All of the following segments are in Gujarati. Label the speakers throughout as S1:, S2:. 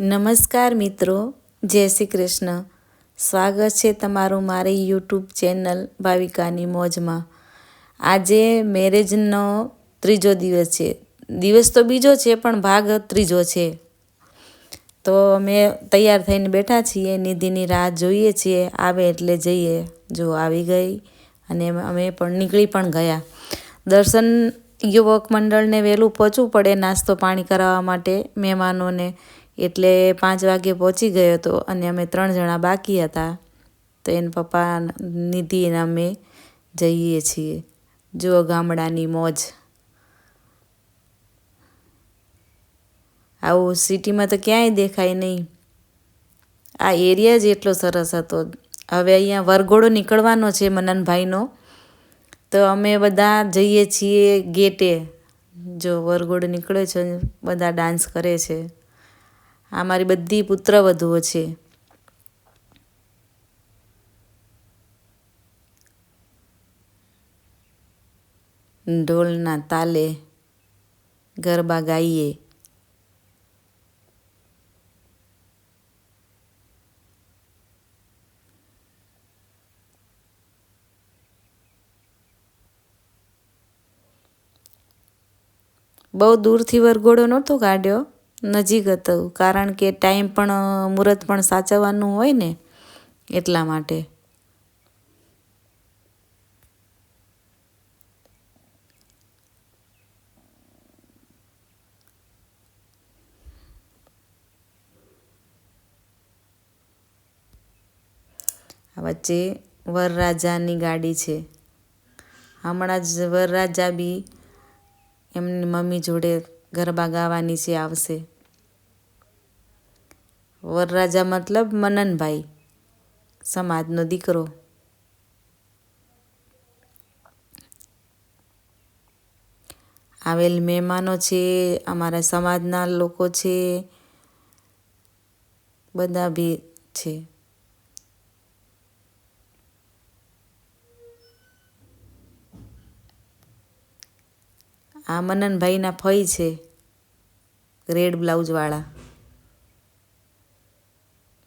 S1: નમસ્કાર મિત્રો, જય શ્રી કૃષ્ણ. સ્વાગત છે તમારું મારી યુટ્યુબ ચેનલ ભાવિકાની મોજમાં. આજે મેરેજનો ત્રીજો દિવસ છે. દિવસ તો બીજો છે, પણ ભાગ ત્રીજો છે. તો અમે તૈયાર થઈને બેઠા છીએ, નિધિની રાહ જોઈએ છીએ, આવે એટલે જઈએ. જો આવી ગઈ અને અમે પણ નીકળી પણ ગયા. દર્શન યુવક મંડળને વહેલું પહોંચવું પડે, નાસ્તો પાણી કરાવવા માટે મહેમાનોને એટલે પાંચ વાગે પહોંચી ગયો હતો અને અમે ત્રણ જણા બાકી હતા. તો એના પપ્પા નિધિ એના અમે જઈએ છીએ. જુઓ ગામડાની મોજ. આવું સિટીમાં તો ક્યાંય દેખાય નહીં. આ એરિયા જ એટલો સરસ હતો. હવે અહીંયા વરઘોડો નીકળવાનો છે મનનભાઈનો. તો અમે બધા જઈએ છીએ ગેટે. જો વરઘોડો નીકળે છે, બધા ડાન્સ કરે છે. આ મારી બધી પુત્રવધુઓ છે. ઢોલના તાલે ગરબા ગાઈએ. બહુ દૂરથી વરઘોડો નહોતો કાઢ્યો? નજીક હતું કારણ કે ટાઈમ પણ, મુહૂર્ત પણ સાચવવાનું હોય ને, એટલા માટે. વચ્ચે વરરાજાની ગાડી છે. હમણાં જ વરરાજા બી એમની મમ્મી જોડે ગરબા ગાવાની છે, આવશે. વરરાજા મતલબ મનનભાઈ, સમાજનો દીકરો. આવેલ મહેમાનો છે, અમારા સમાજના લોકો છે, બધા બી છે. આ મનનભાઈના ફઈ છે, રેડ બ્લાઉઝવાળા.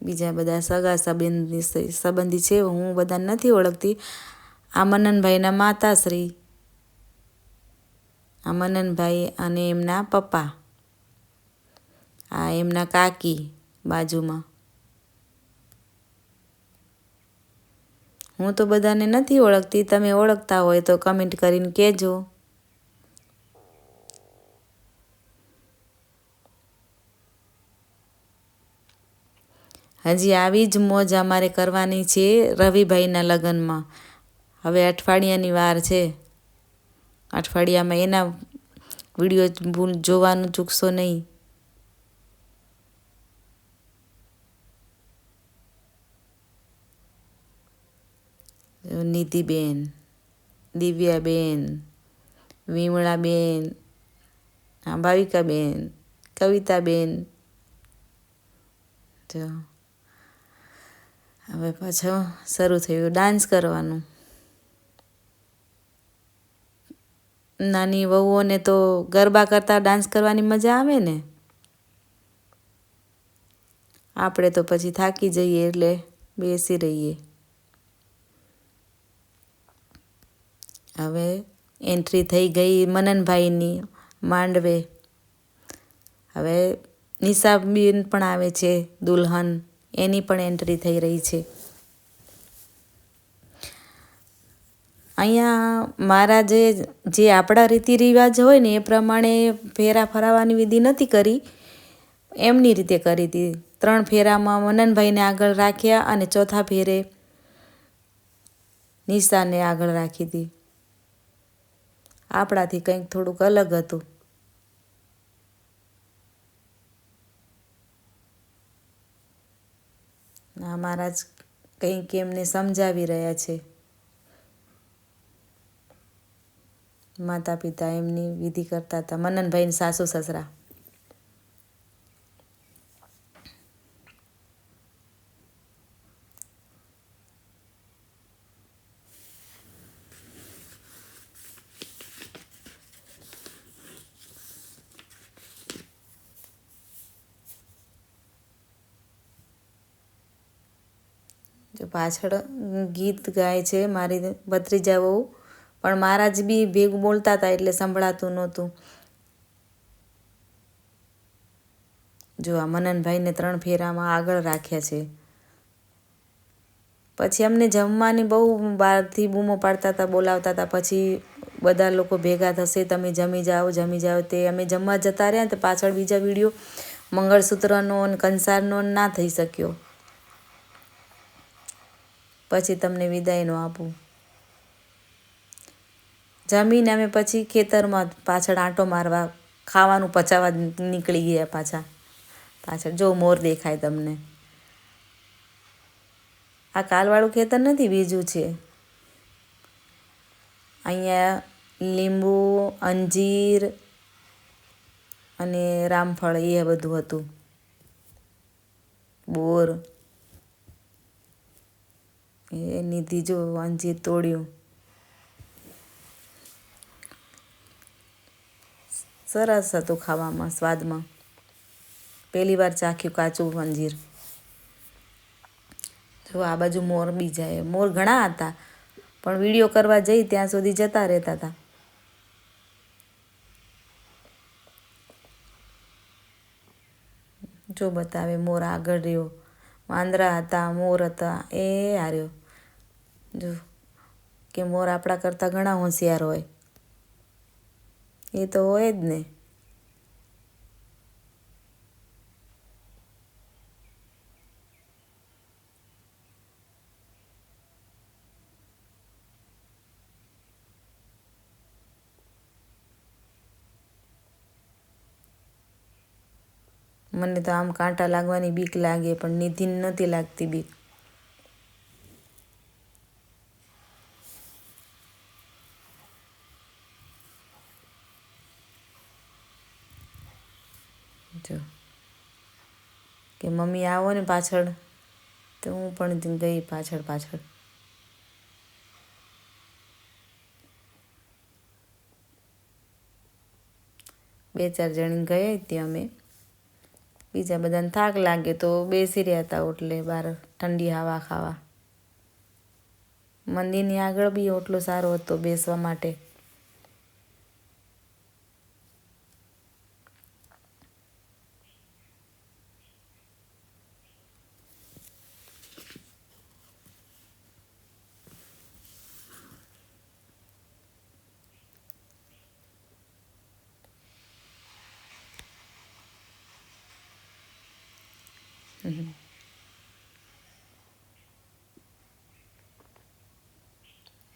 S1: બીજા બધા સગા સંબંધી સંબંધી છે, હું બધા નથી ઓળખતી. આ મનનભાઈના માતાશ્રી. આ મનનભાઈ અને એમના પપ્પા. આ એમના કાકી બાજુમાં. હું તો બધાને નથી ઓળખતી, તમે ઓળખતા હોય તો કમેન્ટ કરીને કહેજો. હજી આવી જ મોજ અમારે કરવાની છે રવિભાઈના લગ્નમાં. હવે અઠવાડિયાની વાર છે. અઠવાડિયામાં એના વીડિયો જોવાનું ચૂકશો નહીં. નીતિબેન, દિવ્યાબેન, વિમળાબેન ભાવિકાબેન, કવિતાબેન. જો હવે પાછો શરૂ થયું ડાન્સ કરવાનું. નાની વહુઓને તો ગરબા કરતાં ડાન્સ કરવાની મજા આવે ને? આપણે તો પછી થાકી જઈએ એટલે બેસી રહીએ. હવે એન્ટ્રી થઈ ગઈ મનનભાઈની માંડવે. હવે નિશાબેન પણ આવે છે દુલ્હન. એની પણ એન્ટ્રી થઈ રહી છે. અહીંયા મારા જે જે આપણા રીતિ રિવાજ હોય ને એ પ્રમાણે ફેરા ફરાવાની વિધિ નથી કરી. એમની રીતે કરી હતી. ત્રણ ફેરામાં મનનભાઈને આગળ રાખ્યા અને ચોથા ફેરે નિશાને આગળ રાખી હતી. આપણાથી કંઈક થોડુંક અલગ હતું. મહારાજ કંઈક એમને સમજાવી રહ્યા છે. માતા પિતા એમની વિધિ કરતા હતા. મનનભાઈ સાસુ સસરા જો પાછળ ગીત ગાય છે મારી ભત્રીજા વહુ પણ મારા જ બી ભેગું બોલતા હતા એટલે સંભળાતું નહોતું. જો આ મનનભાઈને ત્રણ ફેરામાં આગળ રાખ્યા છે. પછી અમને જમવાની બહુ બહારથી બૂમો પાડતા હતા બોલાવતા હતા પછી બધા લોકો ભેગા થશે, તમે જમી જાઓ જમી જાઓ. તે અમે જમવા જતા રહ્યા તો પાછળ બીજા વીડિયો મંગળસૂત્રનો અને કંસારનો ના થઈ શક્યો. પછી તમને વિદાયનો આપું. જમીને અમે પછી ખેતરમાં પાછળ આંટો મારવા, ખાવાનું પચાવવા નીકળી ગયા પાછા. પાછળ જો મોર દેખાય તમને. આ કાલવાળું ખેતર નથી, બીજું છે. અહીંયા લીંબુ, અંજીર અને રામફળ એ બધું હતું. બોર. નિધિ જો અંજીર તોડ્યું. સરસ હતું ખાવામાં, સ્વાદમાં. પહેલી વાર ચાખ્યું કાચું અંજીર જો આ બાજુ મોર બી જાય. મોર ઘણા હતા, પણ વીડિયો કરવા જઈ ત્યાં સુધી જતા રહેતા હતા. જો બતાવે મોર આગળ રહ્યો. વાંદરા હતા, મોર હતા, એ હાર્યો. જો, કે મોર આપણા કરતાં ઘણા હોશિયાર હોય. એ તો હોય જ ને. મને તો આમ કાંટા લાગવાની બીક લાગે, પણ નિધિન નથી લાગતી બીક જો કે મમ્મી આવો ને પાછળ. તો હું પણ ગઈ પાછળ પાછળ. બે ચાર જણી ગઈ ત્યાં અમે. બીજા બધાને થાક લાગે તો બેસી રહ્યા હતા ઓટલે બહાર ઠંડી હવા ખાવા. મંદિરની આગળ બી ઓટલો સારો હતો બેસવા માટે.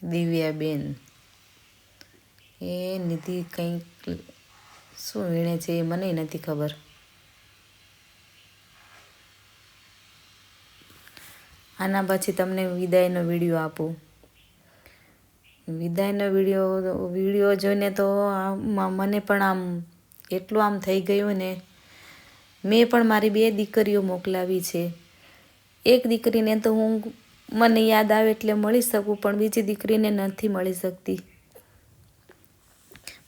S1: દિવ્યાબેન. એ નિધિ કંઈક શું વીણે છે એ મને નથી ખબર. આના પછી તમને વિદાયનો વીડિયો આપું. વિદાયનો વીડિયો વીડિયો જોઈને તો મને પણ આમ એટલું આમ થઈ ગયું ને મેં પણ મારી બે દીકરીઓ મોકલાવી છે. એક દીકરીને તો હું મને યાદ આવે એટલે મળી શકું, પણ બીજી દીકરીને નથી મળી શકતી.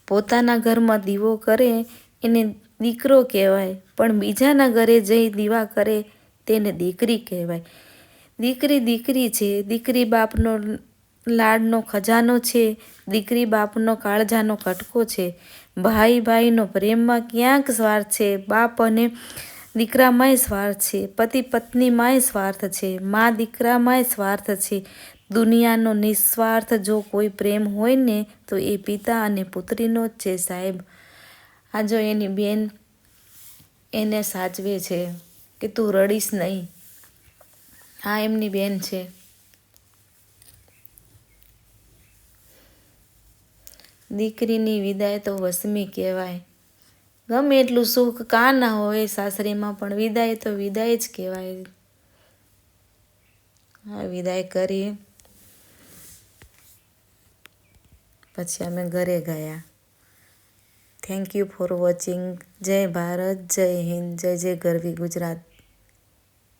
S1: પોતાના ઘરમાં દીવો કરે એને દીકરો કહેવાય, પણ બીજાના ઘરે જઈ દીવા કરે તેને દીકરી કહેવાય. દીકરી દીકરી છે, દીકરી બાપનો લાડનો ખજાનો છે, દીકરી બાપનો કાળજાનો કટકો છે, ભાઈ ભાઈનો પ્રેમમાં ક્યાંક સ્વાર્થ છે, બાપ અને દીકરામાંય સ્વાર્થ છે, પતિ પત્નીમાંય સ્વાર્થ છે, મા દીકરામાંય સ્વાર્થ છે. દુનિયાનો નિસ્વાર્થ જો કોઈ પ્રેમ હોય ને તો એ પિતા અને પુત્રીનો જ છે સાહેબ. આ જો એની બેન એને સાચવે છે કે તું રડીશ નહીં. હા, એમની બેન છે. દીકરીની વિદાય તો વસમી કહેવાય. ગમે એટલું સુખ કા ના હોય, સાસરીમાં પણ વિદાય તો વિદાય જ કહેવાય. હા, વિદાય કરી. પછી અમે ઘરે ગયા. થેન્ક યુ ફોર વોચિંગ જય ભારત, જય હિન્દ, જય જય ગરવી ગુજરાત.